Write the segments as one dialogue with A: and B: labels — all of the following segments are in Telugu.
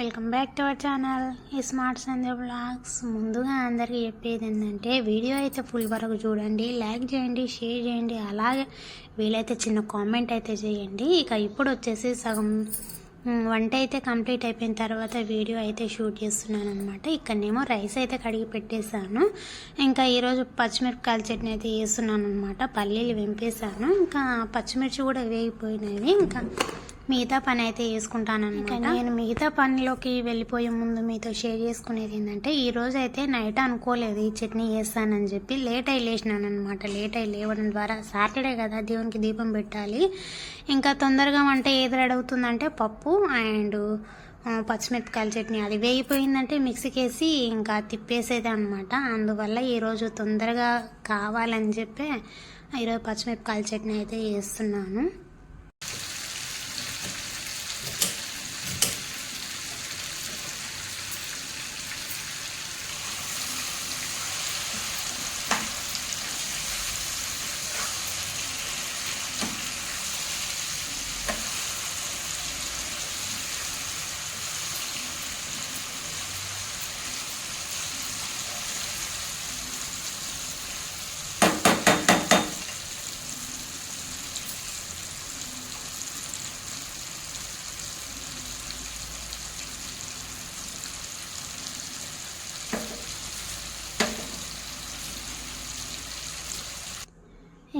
A: Welcome back to our channel. ఈ స్మార్ట్ సంధ్య బ్లాగ్స్. ముందుగా అందరికీ చెప్పేది ఏంటంటే వీడియో అయితే ఫుల్ వరకు చూడండి లైక్ చేయండి షేర్ చేయండి అలాగే వీలైతే చిన్న కామెంట్ అయితే చేయండి. ఇక ఇప్పుడు వచ్చేసి సగం వంట అయితే కంప్లీట్ అయిపోయిన తర్వాత వీడియో అయితే షూట్ చేస్తున్నాను అనమాట ఇక్కడనేమో రైస్ అయితే కడిగి పెట్టేశాను. ఇంకా ఈరోజు పచ్చిమిరపకాయల చట్నీ అయితే వేస్తున్నాను అనమాట పల్లీలు వెంపేశాను. ఇంకా పచ్చిమిర్చి కూడా వేగిపోయినవి ఇంకా మిగతా పని అయితే చేసుకుంటాను అనమాట నేను మిగతా పనిలోకి వెళ్ళిపోయే ముందు మీతో షేర్ చేసుకునేది ఏంటంటే ఈ రోజు అయితే నైట్ అనుకోలేదు ఈ చట్నీ వేస్తానని చెప్పి లేట్ అయి లేచినాను అనమాట లేట్ అయి లేవడం ద్వారా సాటర్డే కదా దేవునికి దీపం పెట్టాలి. ఇంకా తొందరగా వంట ఏది రెడీ అవుతుందంటే పప్పు అండ్ పచ్చిమిరపకాయల చట్నీ. అది వేగిపోయిందంటే మిక్సీకి వేసి ఇంకా తిప్పేసేది అనమాట అందువల్ల ఈరోజు తొందరగా కావాలని చెప్పి ఈరోజు పచ్చిమిరపకాయల చట్నీ అయితే చేస్తున్నాను.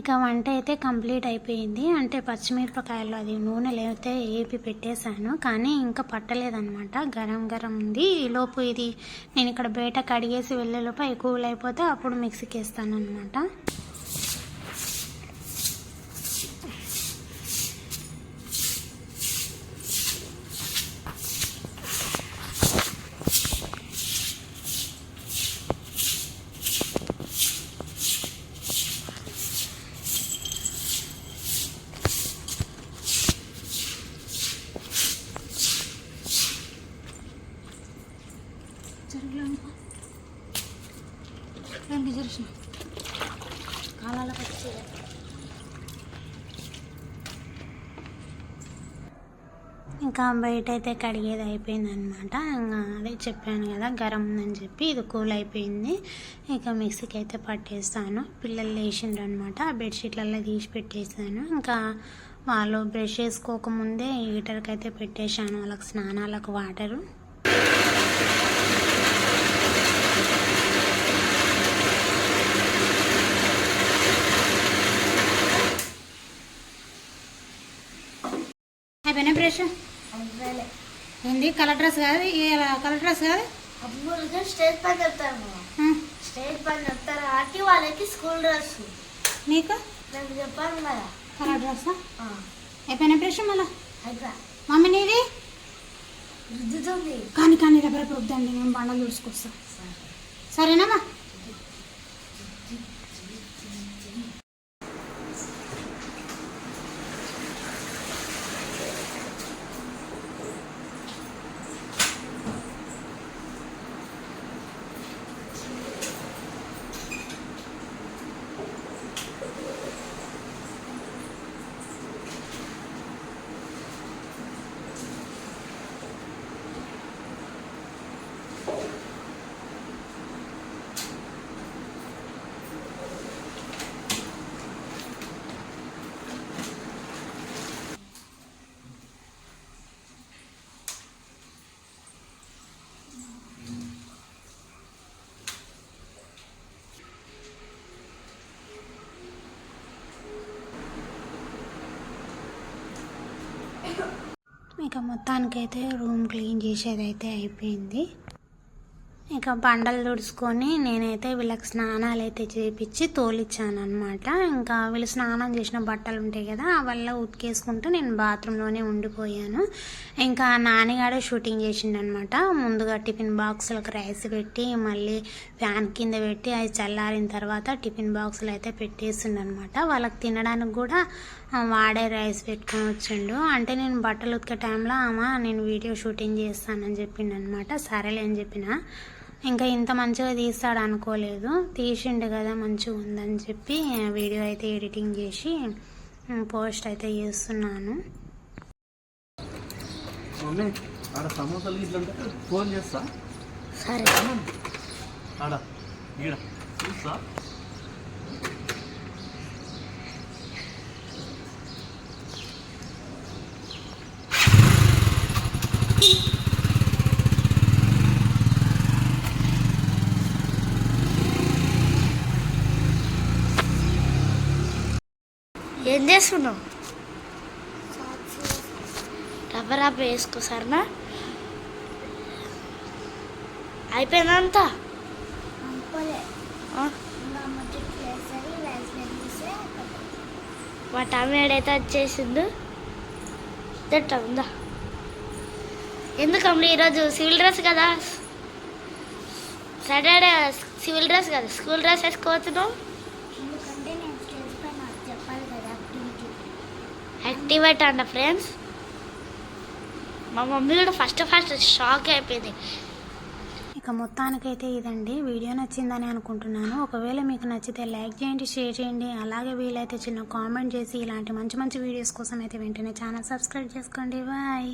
A: ఇక వంట అయితే కంప్లీట్ అయిపోయింది. అంటే పచ్చిమిరపకాయలు అది నూనె లేకపోతే ఏపి పెట్టేశాను. కానీ ఇంకా పట్టలేదనమాట గరం గరం ఉంది. ఈ లోపు ఇది నేను ఇక్కడ బయట కడిగేసి వెళ్ళేలోపు కూల్ అయిపోతే అప్పుడు మిక్సీకి వేస్తాను అనమాట కాలాలకు వచ్చి ఇంకా బయట అయితే కడిగేది అయిపోయింది అనమాట అదే చెప్పాను కదా గరం ఉందని చెప్పి ఇది కూల్ అయిపోయింది. ఇక మిక్సీకి అయితే పట్టేస్తాను. పిల్లలు లేచిండ్రు అనమాట ఆ బెడ్షీట్లలో తీసి పెట్టేసాను ఇంకా వాళ్ళు బ్రష్ చేసుకోకముందే హీటర్కి అయితే పెట్టేశాను. వాళ్ళకి స్నానాలకు వాటరు. అయిపోయినా బ్రష్? ఏంది కలర్ డ్రెస్ కాదు కలర్ డ్రెస్ కాదు?
B: స్టేజ్ పైన చెప్తారు
A: ఆ,
B: స్టేజ్ పైన చెప్తారు కాబట్టి వాళ్ళకి స్కూల్ డ్రెస్.
A: నీకు?
B: నాకు చెప్పాను కదా.
A: Colour dress? అయిపోయినా బ్రష్ మళ్ళా?
B: అయిపోయా.
A: మమ్మీ నీది?
B: రుద్దుతుంది.
A: కానీ కానీ దగ్గర పొద్దండి నేను బండలు చూసుకొస్తా సరేనమ్మా? ఇక మొత్తానికైతే రూమ్ క్లీన్ చేసేది అయితే అయిపోయింది. ఇక బండలు తుడుచుకొని నేనైతే వీళ్ళకి స్నానాలు అయితే చేపించి తోలిచ్చాను అనమాట ఇంకా వీళ్ళు స్నానం చేసిన బట్టలు ఉంటాయి కదా వల్ల ఉతికేసుకుంటూ నేను బాత్రూంలోనే ఉండిపోయాను. ఇంకా నాన్నగాడే షూటింగ్ చేసిండనమాట ముందుగా టిఫిన్ బాక్సులకు రైస్ పెట్టి మళ్ళీ ఫ్యాన్ కింద పెట్టి అది చల్లారిన తర్వాత టిఫిన్ బాక్సులు అయితే పెట్టేసిండనమాట వాళ్ళకి తినడానికి కూడా వాడే రైస్ పెట్టుకొని వచ్చిండు. అంటే నేను బట్టలు ఉతికే టైంలో ఆమె నేను వీడియో షూటింగ్ చేస్తానని చెప్పిండు అనమాట సరేలే అని చెప్పిన. ఇంకా ఇంత మంచిగా తీస్తాడు అనుకోలేదు. తీసిండు కదా మంచిగా ఉందని చెప్పి వీడియో అయితే ఎడిటింగ్ చేసి పోస్ట్ అయితే చేస్తున్నాను.
C: ఫోన్ చేస్తా.
B: సరే. ఏం చేస్తున్నావు? రబ్బర్ రబ్బర్ వేసుకో సరేనా? అయిపోయిందంతా? మా టమ్మి ఏడైతే వచ్చేసిండు. తింటా ఎందుకమ్మ ఈరోజు సివిల్ డ్రెస్ కదా? సాటర్డే సివిల్ డ్రెస్ కదా? స్కూల్ డ్రెస్ వేసుకోవచ్చును
D: ఎందుకంటే నేను స్టేజ్ పైన నాకు చెప్పాలి కదా యాక్టివిటీ
B: యాక్టివేట్ అంట ఫ్రెండ్స్. మా మమ్మీ కూడా ఫస్ట్ ఫస్ట్ షాక్ అయిపోయింది.
A: ఇక మొత్తానికైతే ఇదండి. వీడియో నచ్చిందని అనుకుంటున్నాను. ఒకవేళ మీకు నచ్చితే లైక్ చేయండి షేర్ చేయండి. అలాగే వీలైతే చిన్న కామెంట్ చేసి ఇలాంటి మంచి మంచి వీడియోస్ కోసం అయితే వెంటనే ఛానల్ సబ్స్క్రైబ్ చేసుకోండి. బాయ్.